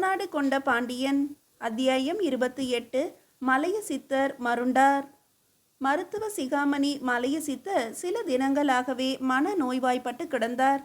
மாநாடு கொண்ட பாண்டியன் அத்தியாயம் இருபத்தி எட்டு மலைய சித்தர் மருண்டார். மருத்துவ சிகாமணி மலைய சித்தர் சில தினங்களாகவே மன நோய்வாய்ப்பட்டு கிடந்தார்.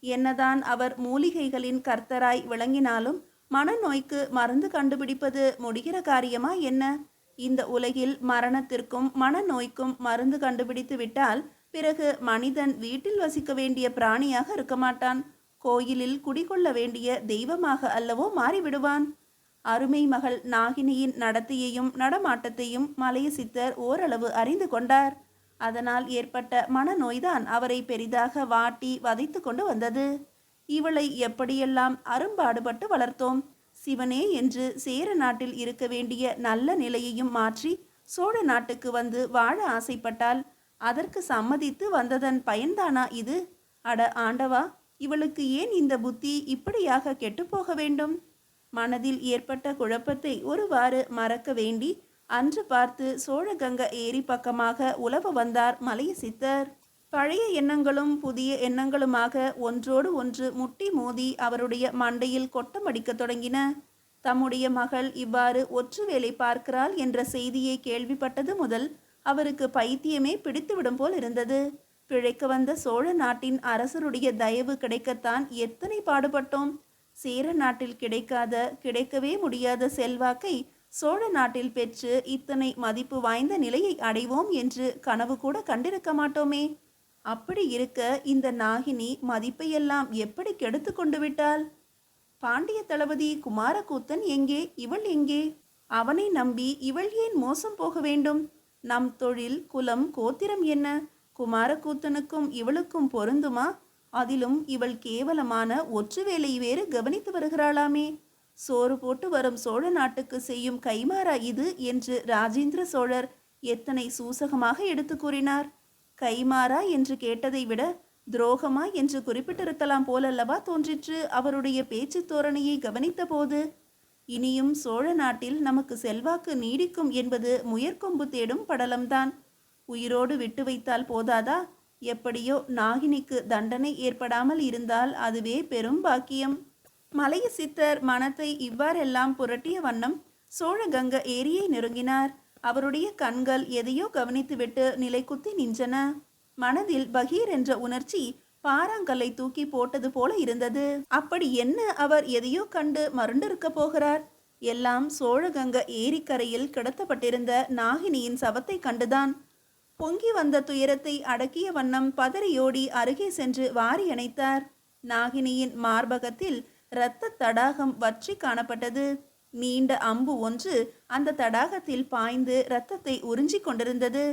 என்னதான் அவர் மூலிகைகளின் கர்த்தராய் விளங்கினாலும் மனநோய்க்கு மருந்து கண்டுபிடிப்பது முடிகிற காரியமா என்ன? இந்த உலகில் மரணத்திற்கும் மனநோய்க்கும் மருந்து கண்டுபிடித்து விட்டால் பிறகு மனிதன் வீட்டில் வசிக்க வேண்டிய பிராணியாக இருக்க மாட்டான். கோயிலில் குடிகொள்ள வேண்டிய தெய்வமாக அல்லவோ மாறிவிடுவான். அருமை மகள் நாகினியின் நடத்தையையும் நடமாட்டத்தையும் மலைய சித்தர் ஓரளவு அறிந்து கொண்டார். அதனால் ஏற்பட்ட மனநோய்தான் அவரை பெரிதாக வாட்டி வதைத்து கொண்டு வந்தது. இவளை எப்படியெல்லாம் அரும்பாடுபட்டு வளர்த்தோம்? சிவனே என்று சேர நாட்டில் இருக்க வேண்டிய நல்ல நிலையையும் மாற்றி சோழ நாட்டுக்கு வந்து வாழ ஆசைப்பட்டால் அதற்கு சம்மதித்து வந்ததன் பயன்தானா இது? அட ஆண்டவா! இவளுக்கு ஏன் இந்த புத்தி இப்படியாக கெட்டுப்போக வேண்டும்? மனதில் ஏற்பட்ட குழப்பத்தை ஒருவாறு மறக்க வேண்டி அன்று பார்த்து சோழகங்க ஏரி பக்கமாக உலவ வந்தார் மலைய சித்தர். பழைய எண்ணங்களும் புதிய எண்ணங்களுமாக ஒன்றோடு ஒன்று முட்டி மோதி அவருடைய மண்டையில் கொட்டமடிக்க தொடங்கின. தம்முடைய மகள் இவ்வாறு ஒற்று வேலை பார்க்கிறாள் என்ற செய்தியை கேள்விப்பட்டது முதல் அவருக்கு பைத்தியமே பிடித்துவிடும் போல் இருந்தது. பிழைக்க வந்த சோழ நாட்டின் அரசருடைய தயவு கிடைக்கத்தான் எத்தனை பாடுபட்டோம்? சேர நாட்டில் கிடைக்காத கிடைக்கவே முடியாத செல்வாக்கை சோழ நாட்டில் பெற்று இத்தனை மதிப்பு வாய்ந்த நிலையை அடைவோம் என்று கனவு கூட கண்டிருக்க மாட்டோமே. அப்படி இருக்க இந்த நாகினி மதிப்பையெல்லாம் எப்படி கெடுத்து கொண்டு விட்டாள்? பாண்டிய தளபதி குமாரக்கூத்தன் எங்கே? இவள் எங்கே? அவனை நம்பி இவள் ஏன் மோசம் போக வேண்டும்? நம் தொழில் குலம் கோத்திரம் என்ன? குமாரக்கூத்தனுக்கும் இவளுக்கும் பொருந்துமா? அதிலும் இவள் கேவலமான ஒற்று வேலை வேறு கவனித்து வருகிறாளாமே. சோறு போட்டு வரும் சோழ நாட்டுக்கு செய்யும் கைமாறா இது என்று ராஜேந்திர சோழர் எத்தனை சூசகமாக எடுத்து கூறினார். கைமாறா என்று கேட்டதை விட துரோகமா என்று குறிப்பிட்டிருக்கலாம் போலல்லவா தோன்றிற்று அவருடைய பேச்சு தோரணையை கவனித்த போது. இனியும் சோழ நாட்டில் நமக்கு செல்வாக்கு நீடிக்கும் என்பது முயற்கொம்பு தேடும் படலம்தான். உயிரோடு விட்டு வைத்தால் போதாதா? எப்படியோ நாகினிக்கு தண்டனை ஏற்படாமல் இருந்தால் அதுவே பெரும் பாக்கியம். மலைய சித்தர் மனத்தை இவ்வாறெல்லாம் புரட்டிய வண்ணம் சோழகங்க ஏரியை நெருங்கினார். அவருடைய கண்கள் எதையோ கவனித்துவிட்டு நிலை குத்தி நின்றன. மனதில் பகீர் என்ற உணர்ச்சி பாறாங்கல்லை தூக்கி போட்டது போல இருந்தது. அப்படி என்ன அவர் எதையோ கண்டு மருண்டிருக்க போகிறார்? எல்லாம் சோழகங்க ஏரிக்கரையில் கிடத்தப்பட்டிருந்த நாகினியின் சவத்தை கண்டுதான் பொங்கி வந்த துயரத்தை அடக்கிய வண்ணம் பதறியோடி அருகே சென்று வாரி அணைத்தார். நாகினியின் மார்பகத்தில் இரத்த தடாகம் வற்றி காணப்பட்டது. நீண்ட அம்பு ஒன்று அந்த தடாகத்தில் பாய்ந்து இரத்தத்தை உறிஞ்சிக் கொண்டிருந்தது.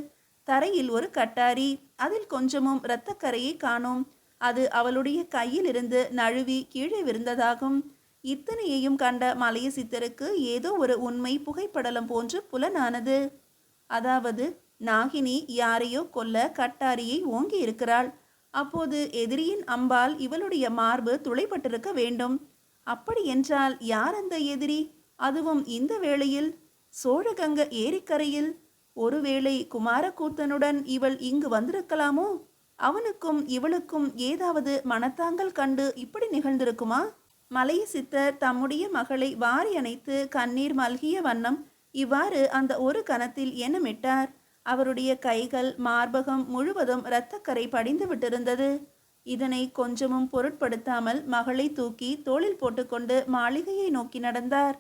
தரையில் ஒரு கட்டாரி அதில் கொஞ்சமும் இரத்தக்கரையை காணோம். அது அவளுடைய கையிலிருந்து நழுவி கீழே விழுந்ததாகும். இத்தனையையும் கண்ட மலைய சித்தருக்கு ஏதோ ஒரு உண்மை புகைப்படலம் போன்று புலனானது. அதாவது நாகினி யாரையோ கொல்ல கட்டாரியை ஓங்கி இருக்கிறாள். அப்போது எதிரியின் அம்பால் இவளுடைய மார்பு துளைப்பட்டிருக்க வேண்டும். அப்படி என்றால் யார் அந்த எதிரி? அதுவும் இந்த வேளையில். சோழகங்க ஏரிக்கரையில். ஒருவேளை குமாரக்கூத்தனுடன் இவள் இங்கு வந்திருக்கலாமோ? அவனுக்கும் இவளுக்கும் ஏதாவது மனத்தாங்கல் கண்டு இப்படி நிகழ்ந்திருக்குமா? மலைய சித்தர் தம்முடைய மகளை வாரி அணைத்து கண்ணீர் மல்கிய வண்ணம் இவ்வாறு அந்த ஒரு கணத்தில் எண்ணமிட்டார் அவருடைய கைகள் மார்பகம் முழுவதும் இரத்தக்கரை படிந்து விட்டிருந்தது இதனை கொஞ்சமும் பொருட்படுத்தாமல் மகளை தூக்கி தோளில் போட்டுக்கொண்டு மாளிகையை நோக்கி நடந்தார்.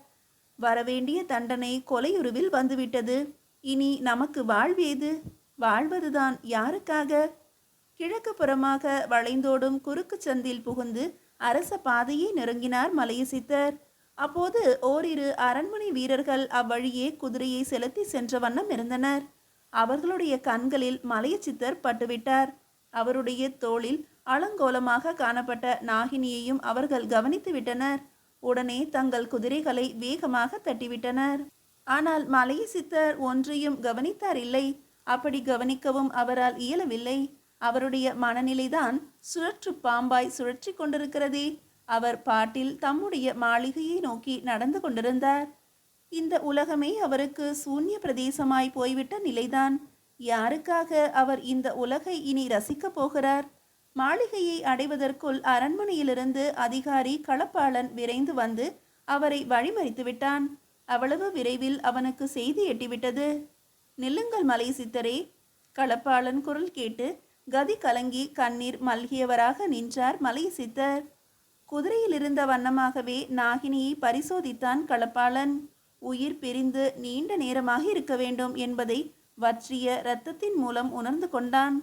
வரவேண்டிய தண்டனை கொலையுருவில் வந்துவிட்டது. இனி நமக்கு வாழ்வேது வாழ்வதுதான் யாருக்காக? கிழக்கு புறமாக வளைந்தோடும் குறுக்கு சந்தில் புகுந்து அரச பாதையை நெருங்கினார் மலையசித்தர். அப்போது ஓரிரு அரண்மனை வீரர்கள் அவ்வழியே குதிரையை செலுத்தி சென்ற வண்ணம் இருந்தனர். அவர்களுடைய கண்களில் மலையச்சித்தர் பட்டுவிட்டார். அவருடைய தோளில் அலங்கோலமாக காணப்பட்ட நாகினியையும் அவர்கள் கவனித்து விட்டனர். உடனே தங்கள் குதிரைகளை வேகமாக தட்டிவிட்டனர். ஆனால் மலைய சித்தர் ஒன்றையும் கவனித்தார் இல்லை. அப்படி கவனிக்கவும் அவரால் இயலவில்லை. அவருடைய மனநிலைதான் சுழற்று பாம்பாய் சுழற்றி கொண்டிருக்கிறதே. அவர் பாட்டில் தம்முடைய மாளிகையை நோக்கி நடந்து கொண்டிருந்தார். இந்த உலகமே அவருக்கு சூன்ய பிரதேசமாய் போய்விட்ட நிலைதான். யாருக்காக அவர் இந்த உலகை இனி ரசிக்கப் போகிறார்? மாளிகையை அடைவதற்குள் அரண்மனையிலிருந்து அதிகாரி களப்பாளன் விரைந்து வந்து அவரை வழிமறித்து விட்டான். அவ்வளவு விரைவில் அவனுக்கு செய்தி எட்டிவிட்டது. நில்லுங்கள் மலை சித்தரே களப்பாளன் குரல் கேட்டு கதி கலங்கி கண்ணீர் மல்கியவராக நின்றார் மலை சித்தர். குதிரையிலிருந்த வண்ணமாகவே நாகினியை பரிசோதித்தான் களப்பாளன். உயிர் பிரிந்து நீண்ட நேரமாக இருக்க வேண்டும் என்பதை வற்றிய இரத்தத்தின் மூலம் உணர்ந்து கொண்டான்.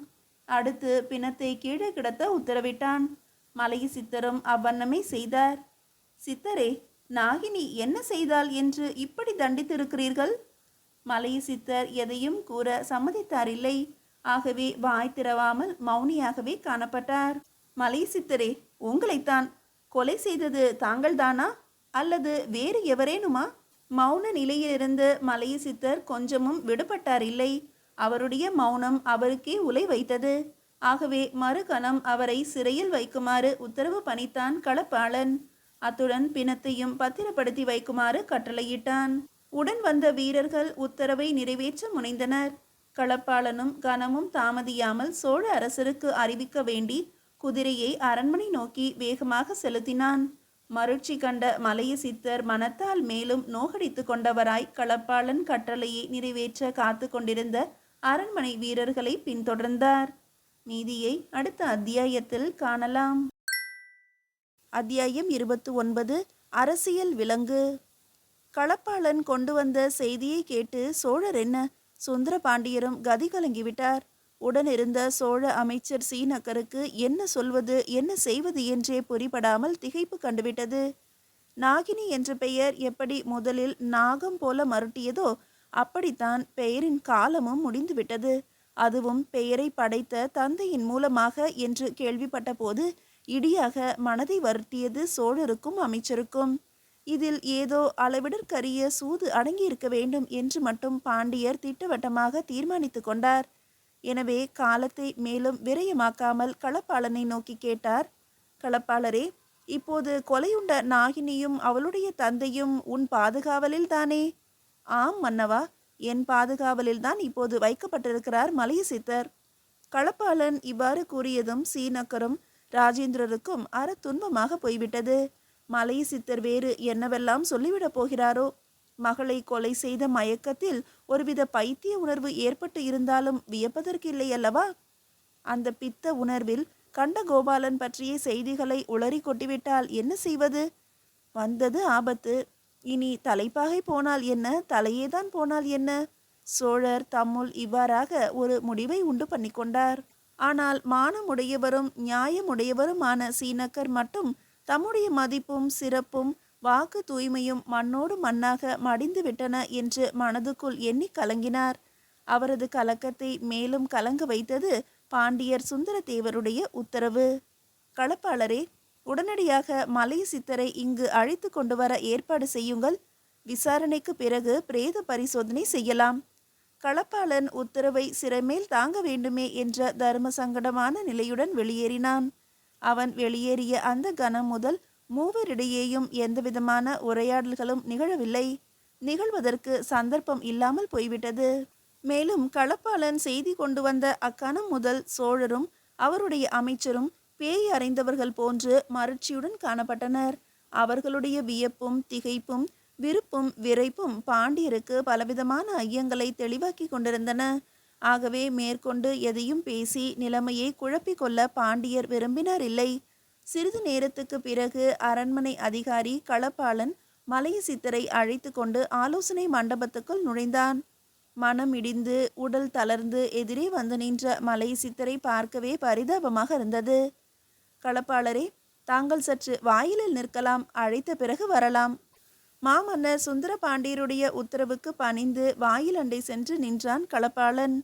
அடுத்து பிணத்தை கீழே கிடத்த உத்தரவிட்டான். மலைய சித்தரும் அவ்வண்ணமே செய்தார். சித்தரே நாகினி என்ன செய்தாள் என்று இப்படி தண்டித்திருக்கிறீர்கள்? மலைய சித்தர் எதையும் கூற சம்மதித்தாரில்லை. ஆகவே வாய் திறவாமல் மௌனியாகவே காணப்பட்டார். மலைய சித்தரே உங்களைத்தான் கொலை செய்தது தாங்கள்தானா? அல்லது வேறு எவரேனுமா? மௌன நிலையிலிருந்து மலைய சித்தர் கொஞ்சமும் விடுபட்டார் இல்லை. அவருடைய மௌனம் அவருக்கே உலை வைத்தது. ஆகவே மறுகணம் அவரை சிறையில் வைக்குமாறு உத்தரவு பணித்தான் களப்பாளன். அத்துடன் பிணத்தையும் பத்திரப்படுத்தி வைக்குமாறு கட்டளையிட்டான். உடன் வந்த வீரர்கள் உத்தரவை நிறைவேற்ற முனைந்தனர். களப்பாளனும் கனமும் தாமதியாமல் சோழ அரசருக்கு அறிவிக்க வேண்டி குதிரையை அரண்மனை நோக்கி வேகமாக செலுத்தினான். மருட்சி கண்ட மலைய சித்தர் மனத்தால் மேலும் நோகடித்து கொண்டவராய் களப்பாளன் கட்டளையை நிறைவேற்ற காத்து கொண்டிருந்த அரண்மனை வீரர்களை பின்தொடர்ந்தார். மீதியை அடுத்த அத்தியாயத்தில் காணலாம். அத்தியாயம் இருபத்தி ஒன்பது அரசியல் விலங்கு. களப்பாளன் கொண்டு வந்த செய்தியை கேட்டு சோழர் என்ன? சுந்தர பாண்டியரும் கதி கலங்கிவிட்டார். உடனிருந்த சோழ அமைச்சர் சீனக்கருக்கு என்ன சொல்வது என்ன செய்வது என்றே புரிபடாமல் திகைப்பு கண்டுவிட்டது. நாகினி என்ற பெயர் எப்படி முதலில் நாகம் போல மருட்டியதோ அப்படித்தான் பெயரின் காலமும் முடிந்துவிட்டது. அதுவும் பெயரை படைத்த தந்தையின் மூலமாக என்று கேள்விப்பட்ட போது இடியாக மனதை வருத்தியது சோழருக்கும் அமைச்சருக்கும். இதில் ஏதோ அளவிடற்கரிய சூது அடங்கியிருக்க வேண்டும் என்று மட்டும் பாண்டியர் திட்டவட்டமாக தீர்மானித்து கொண்டார். எனவே காலத்தை மேலும் விரயமாக்காமல் களப்பாளனை நோக்கி கேட்டார். களப்பாளரே இப்போது கொலையுண்ட நாகினியும் அவளுடைய தந்தையும் உன் பாதுகாவலில் தானே? ஆம் மன்னவா என் பாதுகாவலில் தான் இப்போது வைக்கப்பட்டிருக்கிறார் மலைய சித்தர் களப்பாளன் இவ்வாறு கூறியதும் சீனக்கரும் ராஜேந்திரருக்கும் அற துன்பமாக போய்விட்டது. மலைய சித்தர் வேறு என்னவெல்லாம் சொல்லிவிடப் போகிறாரோ? மகளை கொலை செய்த மயக்கத்தில் ஒருவித பைத்திய உணர்வு ஏற்பட்டு இருந்தாலும் வியப்பதற்கில்லை அல்லவா? அந்த பித்த உணர்வில் கண்ட கோபாலன் பற்றிய செய்திகளை உளறி கொட்டிவிட்டால் என்ன செய்வது? வந்தது ஆபத்து. இனி தலைப்பாகை போனால் என்ன? தலையேதான் போனால் என்ன? சோழர் தம்முள் இவ்வாறாக ஒரு முடிவை உண்டு பண்ணிக்கொண்டார் ஆனால் மானமுடையவரும் நியாயமுடையவருமான சீனக்கர் மட்டும் தம்முடைய மதிப்பும் சிறப்பும் வாக்கு தூய்மையும் மண்ணோடு மண்ணாக மடிந்து விட்டன என்று மனதுக்குள் எண்ணி கலங்கினார். அவரது கலக்கத்தை மேலும் கலங்க வைத்தது பாண்டியர் சுந்தரத்தேவருடைய உத்தரவு. களப்பாளரே உடனடியாக மலை சித்தரை இங்கு அழைத்து கொண்டு வர ஏற்பாடு செய்யுங்கள். விசாரணைக்கு பிறகு பிரேத பரிசோதனை செய்யலாம். களப்பாளன் உத்தரவை சிறைமேல் தாங்க வேண்டுமே என்ற தர்ம சங்கடமான நிலையுடன் வெளியேறினான். அவன் வெளியேறிய அந்த கணம் முதல் மூவரிடையேயும் எந்தவிதமான உரையாடல்களும் நிகழவில்லை. நிகழ்வதற்கு சந்தர்ப்பம் இல்லாமல் போய்விட்டது. மேலும் களப்பாளன் செய்தி கொண்டு வந்த அக்கணம் முதல் சோழரும் அவருடைய அமைச்சரும் பேய் அறிந்தவர்கள் போன்று மறட்சியுடன் காணப்பட்டனர். அவர்களுடைய வியப்பும் திகைப்பும் விருப்பும் விரைப்பும் பாண்டியருக்கு பலவிதமான ஐயங்களை தெளிவாக்கி கொண்டிருந்தன. ஆகவே மேற்கொண்டு எதையும் பேசி நிலைமையை குழப்பிக்கொள்ள பாண்டியர் விரும்பினார் இல்லை. சிறிது நேரத்துக்கு பிறகு அரண்மனை அதிகாரி களப்பாளன் மலைய சித்தரை அழைத்து கொண்டு ஆலோசனை மண்டபத்துக்குள் நுழைந்தான். மனம் இடிந்து உடல் தளர்ந்து எதிரே வந்து நின்ற மலை சித்தரை பார்க்கவே பரிதாபமாக இருந்தது. களப்பாளரே தாங்கள் சற்று வாயிலில் நிற்கலாம் அழைத்த பிறகு வரலாம். மாமன்னர் சுந்தர பாண்டியருடைய உத்தரவுக்கு பணிந்து வாயில் அண்டை சென்று நின்றான் களப்பாளன்.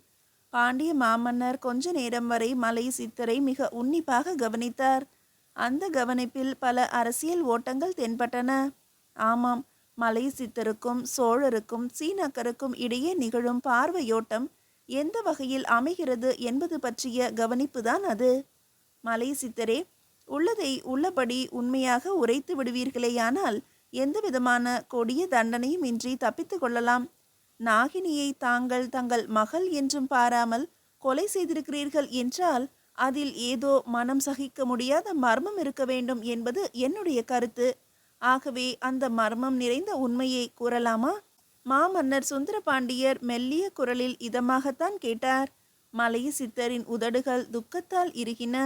பாண்டிய மாமன்னர் கொஞ்ச நேரம் வரை மலை சித்தரை மிக உன்னிப்பாக கவனித்தார். அந்த கவனிப்பில் பல அரசியல் ஓட்டங்கள் தென்பட்டன. ஆமாம் மலை சித்தருக்கும் சோழருக்கும் சீனக்கருக்கும் இடையே நிகழும் பார்வையோட்டம் எந்த வகையில் அமைகிறது என்பது பற்றிய கவனிப்புதான் அது. மலை சித்தரே உள்ளதை உள்ளபடி உண்மையாக உரைத்து விடுவீர்களேயானால் எந்த விதமான கொடிய தண்டனையும் இன்றி தப்பித்து கொள்ளலாம். நாகினியை தாங்கள் தங்கள் மகள் என்றும் பாராமல் கொலை செய்திருக்கிறீர்கள் என்றால் அதில் ஏதோ மனம் சகிக்க முடியாத மர்மம் இருக்க வேண்டும் என்பது என்னுடைய கருத்து. ஆகவே அந்த மர்மம் நிறைந்த உண்மையை கூறலாமா? மாமன்னர் சுந்தரபாண்டியர் மெல்லிய குரலில் இதமாகத்தான் கேட்டார். மலைய சித்தரின் உதடுகள் துக்கத்தால் இருகின.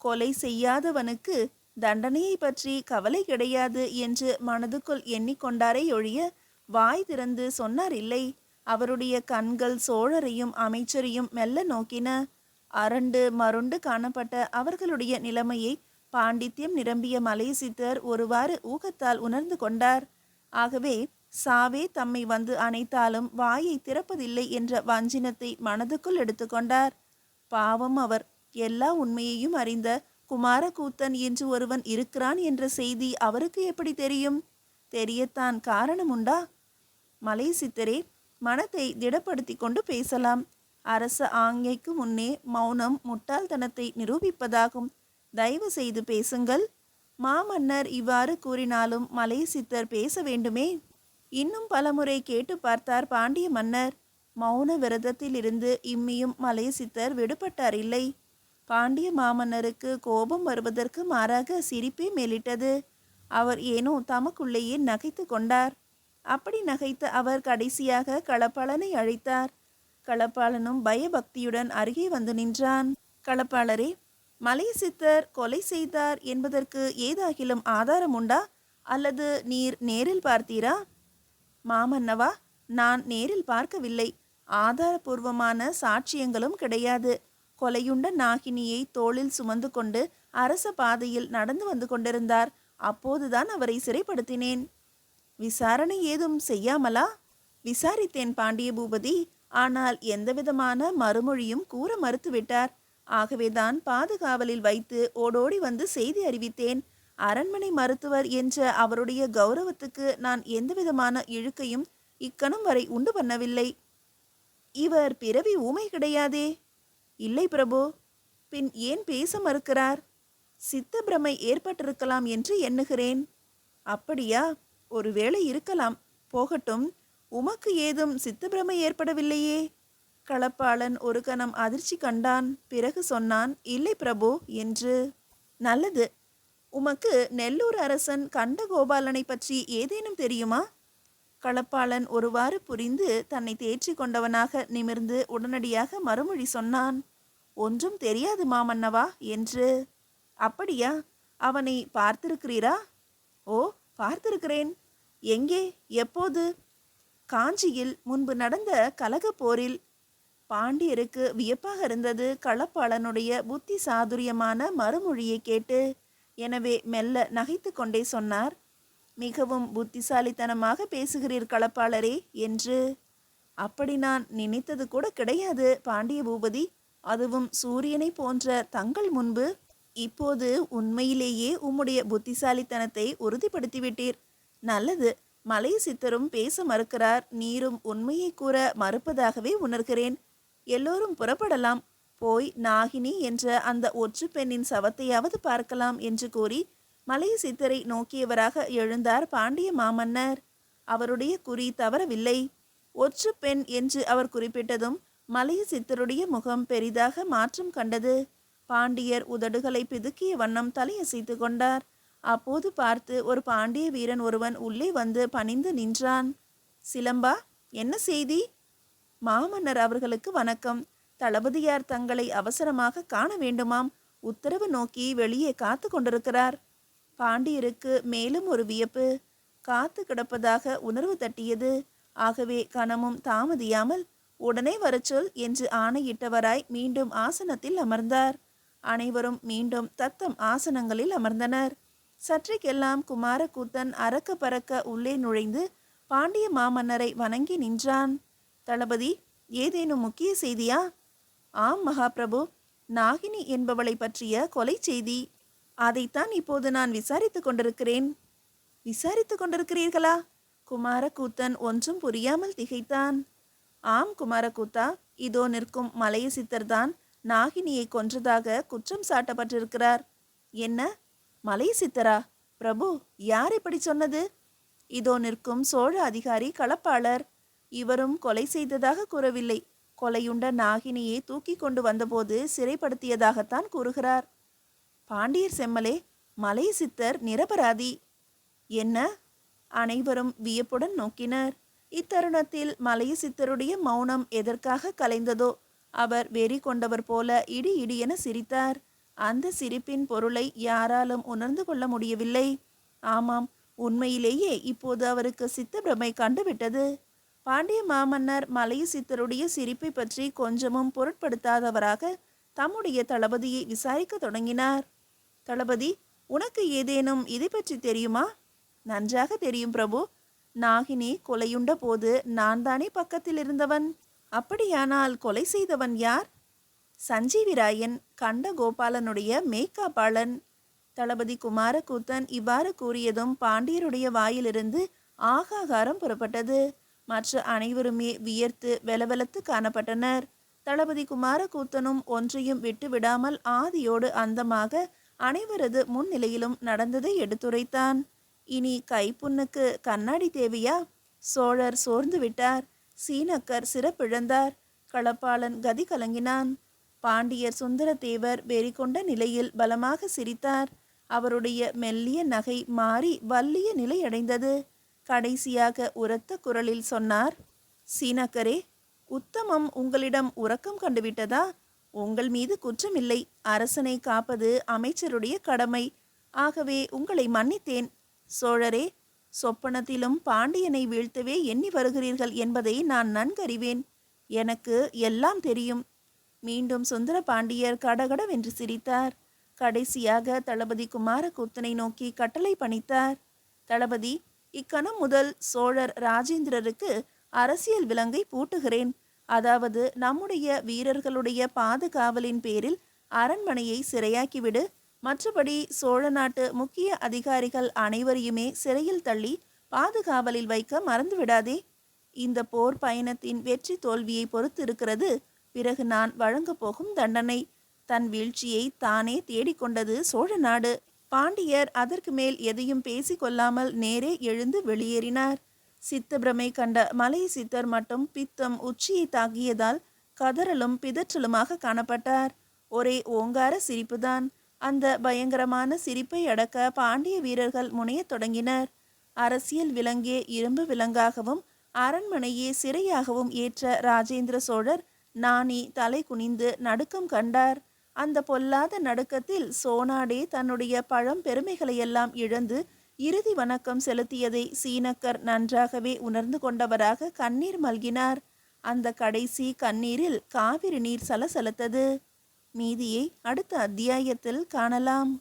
கொலை செய்யாதவனுக்கு தண்டனையை பற்றி கவலை கிடையாது என்று மனதுக்குள் எண்ணிக்கொண்டாரே ஒழிய வாய் திறந்து சொன்னார் இல்லை. அவருடைய கண்கள் சோழரையும் அமைச்சரையும் மெல்ல நோக்கின. அரண்டு மருண்டு காணப்பட்ட அவர்களுடைய நிலைமையை பாண்டித்யம் நிரம்பிய மலையசித்தர் ஒருவாறு ஊகத்தால் உணர்ந்து கொண்டார். ஆகவே சாவே தம்மை வந்து அணைத்தாலும் வாயை திறப்பதில்லை என்ற வஞ்சினத்தை மனதுக்குள் எடுத்துக்கொண்டார் பாவம் அவர். எல்லா உண்மையையும் அறிந்த குமாரகூத்தன் என்று ஒருவன் இருக்கிறான் என்ற செய்தி அவருக்கு எப்படி தெரியும்? தெரியத்தான் காரணம் உண்டா? மலை சித்தரே மனத்தை திடப்படுத்தி கொண்டு பேசலாம். அரச ஆங்கைக்கு முன்னே மௌனம் முட்டாள்தனத்தை நிரூபிப்பதாகும். தயவு செய்து பேசுங்கள். மாமன்னர் இவ்வாறு கூறினாலும் மலை சித்தர் பேச வேண்டுமே? இன்னும் பலமுறை கேட்டு பார்த்தார் பாண்டிய மன்னர். மௌன விரதத்திலிருந்து இம்மியும் மலை சித்தர் விடுபட்டார் இல்லை. பாண்டிய மாமன்னருக்கு கோபம் வருவதற்கு மாறாக சிரிப்பே மேலிட்டது. அவர் ஏனோ தமக்குள்ளேயே நகைத்து கொண்டார். அப்படி நகைத்த அவர் கடைசியாக களப்பலனை அழைத்தார். களப்பாளனும் பயபக்தியுடன் அருகே வந்து நின்றான். களப்பாளரே மலை சித்தர் கொலை செய்தார் என்பதற்கு ஏதாகிலும் ஆதாரம் உண்டா? அல்லது நீர் நேரில் பார்த்தீரா? மாமன்னவா நான் நேரில் பார்க்கவில்லை. ஆதாரபூர்வமான சாட்சியங்களும் கிடையாது. கொலையுண்ட நாகினியை தோளில் சுமந்து கொண்டு அரச பாதையில் நடந்து வந்து கொண்டிருந்தார். அப்போதுதான் அவரை சிறைப்படுத்தினேன். விசாரணை ஏதும் செய்யாமலா? விசாரித்தேன் பாண்டிய பூபதி ஆனால் எந்தவிதமான மறுமொழியும் கூற மறுத்துவிட்டார். ஆகவேதான் பாதுகாவலில் வைத்து ஓடோடி வந்து செய்தி அறிவித்தேன். அரண்மனை மருத்துவர் என்ற அவருடைய கௌரவத்துக்கு நான் எந்தவிதமான இழுக்கையும் இக்கணம் வரை உண்டு பண்ணவில்லை. இவர் பிறவி ஊமை கிடையாதே. இல்லை பிரபு பின் ஏன் பேச மறுக்கிறார்? சித்த பிரமை ஏற்பட்டிருக்கலாம் என்று எண்ணுகிறேன். அப்படியா? ஒருவேளை இருக்கலாம். போகட்டும். உமக்கு ஏதும் சித்தப்பிரமை ஏற்படவில்லையே? களப்பாளன் ஒரு கணம் அதிர்ச்சி கண்டான். பிறகு சொன்னான் இல்லை பிரபு என்று. நல்லது. உமக்கு நெல்லூர் அரசன் கண்டகோபாலனை பற்றி ஏதேனும் தெரியுமா? களப்பாளன் ஒருவாறு புரிந்து தன்னை தேற்றி கொண்டவனாக நிமிர்ந்து உடனடியாக மறுமொழி சொன்னான் ஒன்றும் தெரியாது மாமன்னவா என்று. அப்படியா? அவனை பார்த்திருக்கிறீரா? ஓ பார்த்திருக்கிறேன். எங்கே? எப்போது? காஞ்சியில் முன்பு நடந்த கலக போரில் பாண்டியருக்கு வியப்பாக இருந்தது. களப்பாளனுடைய புத்தி சாதுரியமான மறுமொழியை கேட்டு எனவே மெல்ல நகைத்து கொண்டே சொன்னார். மிகவும் புத்திசாலித்தனமாக பேசுகிறீர் களப்பாளரே என்று. அப்படி நான் நினைத்தது கூட கிடையாது பாண்டிய பூபதி. அதுவும் சூரியனை போன்ற தங்கள் முன்பு. இப்போது உண்மையிலேயே உம்முடைய புத்திசாலித்தனத்தை உறுதிப்படுத்திவிட்டீர். நல்லது. மலை சித்தரும் பேச மறுக்கிறார். நீரும் உண்மையை கூற மறுப்பதாகவே உணர்கிறேன். எல்லோரும் புறப்படலாம். போய் நாகினி என்ற அந்த ஒற்று பெண்ணின் சவத்தையாவது பார்க்கலாம் என்று கூறி மலைய சித்தரை நோக்கியவராக எழுந்தார் பாண்டிய மாமன்னர். அவருடைய குறி தவறவில்லை. ஒற்று பெண் என்று அவர் குறிப்பிட்டதும் மலைய சித்தருடைய முகம் பெரிதாக மாற்றம் கண்டது. பாண்டியர் உதடுகளை பிதுக்கிய வண்ணம் தலையசைத்து கொண்டார். அப்போது பார்த்து ஒரு பாண்டிய வீரன் ஒருவன் உள்ளே வந்து பணிந்து நின்றான். சிலம்பா என்ன செய்தி? மாமன்னர் அவர்களுக்கு வணக்கம். தளபதியார் தங்களை அவசரமாக காண வேண்டுமாம். உத்தரவு நோக்கி வெளியே காத்து கொண்டிருக்கிறார். பாண்டியருக்கு மேலும் ஒரு வியப்பு. காத்து கிடப்பதாக உணர்வு தட்டியது. ஆகவே கணமும் தாமதியாமல் உடனே வரச்சொல் என்று ஆணையிட்டவராய் மீண்டும் ஆசனத்தில் அமர்ந்தார். அனைவரும் மீண்டும் தத்தம் ஆசனங்களில் அமர்ந்தனர். சற்றைக்கெல்லாம் குமாரக்கூத்தன் அறக்க பறக்க உள்ளே நுழைந்து பாண்டிய மாமன்னரை வணங்கி நின்றான். தளபதி ஏதேனும் முக்கிய செய்தியா? ஆம் மகாபிரபு. நாகினி என்பவளை பற்றிய கொலை செய்தி. அதைத்தான் இப்போது நான் விசாரித்துக் கொண்டிருக்கிறேன். விசாரித்துக் கொண்டிருக்கிறீர்களா? குமாரக்கூத்தன் ஒன்றும் புரியாமல் திகைத்தான். ஆம் குமாரக்கூத்தா இதோ நிற்கும் மலைய சித்தர்தான் நாகினியை கொன்றதாக குற்றம் சாட்டப்பட்டிருக்கிறார். என்ன? மலைய சித்தரா பிரபு யார் இப்படி சொன்னது? இதோ நிற்கும் சோழ அதிகாரி களப்பாளர் இவரும் கொலை செய்ததாக கூறவில்லை. கொலையுண்ட நாகினியை தூக்கி கொண்டு வந்தபோது சிறைப்படுத்தியதாகத்தான் கூறுகிறார். பாண்டியர் செம்மலே மலை சித்தர் நிரபராதி. என்ன? அனைவரும் வியப்புடன் நோக்கினர். இத்தருணத்தில் மலைய சித்தருடைய மௌனம் எதற்காக கலைந்ததோ அவர் வெறி கொண்டவர் போல இடி இடியென சிரித்தார். அந்த சிரிப்பின் பொருளை யாராலும் உணர்ந்து கொள்ள முடியவில்லை. ஆமாம் உண்மையிலேயே இப்போது அவருக்கு சித்த பிரமை கண்டுவிட்டது. பாண்டிய மாமன்னர் மலைய சித்தருடைய சிரிப்பை பற்றி கொஞ்சமும் பொருட்படுத்தாதவராக தம்முடைய தளபதியை விசாரிக்க தொடங்கினார். தளபதி உனக்கு ஏதேனும் இதை பற்றி தெரியுமா? நன்றாக தெரியும் பிரபு. நாகினி கொலையுண்ட போது நான் தானே பக்கத்தில் இருந்தவன் அப்படியானால் கொலை செய்தவன் யார்? சஞ்சீவிராயன் கண்டகோபாலனுடைய மேக்காப்பாளன் தளபதி குமாரகூத்தன் இவ்வாறு கூறியதும் பாண்டியருடைய வாயிலிருந்து ஆகாகாரம் புறப்பட்டது. மற்ற அனைவருமே வியர்த்து வெலவெலத்து காணப்பட்டனர். தளபதி குமாரக்கூத்தனும் ஒன்றையும் விட்டு விடாமல் ஆதியோடு அந்தமாக அனைவரது முன்னிலையிலும் நடந்ததை எடுத்துரைத்தான். இனி கைப்புண்ணுக்கு கண்ணாடி தேவையா? சோழர் சோர்ந்து விட்டார். சீனக்கர் சிறப்பிழந்தார். களப்பாளன் கதி கலங்கினான். பாண்டியர் சுந்தரதேவர் வெறிகொண்ட நிலையில் பலமாக சிரித்தார். அவருடைய மெல்லிய நகை மாறி வல்லிய நிலையடைந்தது கடைசியாக உரத்த குரலில் சொன்னார் சீனக்கரே உத்தமம் உங்களிடம் உறக்கம் கண்டுவிட்டதா? உங்கள் மீது குற்றமில்லை. அரசனை காப்பது அமைச்சருடைய கடமை. ஆகவே உங்களை மன்னித்தேன். சோழரே சொப்பனத்திலும் பாண்டியனை வீழ்த்தவே எண்ணி வருகிறீர்கள் என்பதை நான் நன்கறிவேன். எனக்கு எல்லாம் தெரியும். மீண்டும் சுந்தர பாண்டியர் கடகடவென்று சிரித்தார். கடைசியாக தளபதி குமாரகுப்தனை நோக்கி கட்டளை பணித்தார். தளபதி இக்கணம் முதல் சோழர் ராஜேந்திரருக்கு அரசியல் விலங்கை பூட்டுகிறேன். அதாவது நம்முடைய வீரர்களுடைய பாதுகாவலின் பேரில் அரண்மனையை சிறையாக்கிவிடு. மற்றபடி சோழ நாட்டு முக்கிய அதிகாரிகள் அனைவரையுமே சிறையில் தள்ளி பாதுகாவலில் வைக்க மறந்துவிடாதே. இந்த போர் பயணத்தின் வெற்றி தோல்வியை பொறுத்து இருக்கிறது பிறகு நான் வழங்கப் போகும் தண்டனை. தன் வீழ்ச்சியை தானே தேடிக்கொண்டது சோழ நாடு. பாண்டியர் அதற்கு மேல் எதையும் பேசிக்கொள்ளாமல் நேரே எழுந்து வெளியேறினார். சித்தபிரமை கண்ட மலை சித்தர் மட்டும் பித்தம் உச்சியை தாக்கியதால் கதறலும் பிதற்றலுமாக காணப்பட்டார். ஒரே ஓங்கார சிரிப்புதான். அந்த பயங்கரமான சிரிப்பை அடக்க பாண்டிய வீரர்கள் முனையத் தொடங்கினர். அரசியல் விலங்கே இரும்பு விலங்காகவும் அரண்மனையே சிறையாகவும் ஏற்ற ராஜேந்திர சோழர் நாணி தலை குனிந்து நடுக்கம் கண்டார். அந்த பொல்லாத நடுக்கத்தில் சோனாடே தன்னுடைய பழம் பெருமைகளையெல்லாம் இழந்து இறுதி வணக்கம் செலுத்தியதை சீனக்கர் நன்றாகவே உணர்ந்து கொண்டவராக கண்ணீர் மல்கினார். அந்த கடைசி கண்ணீரில் காவிரி நீர் சலசலத்தது. மீதியை அடுத்த அத்தியாயத்தில் காணலாம்.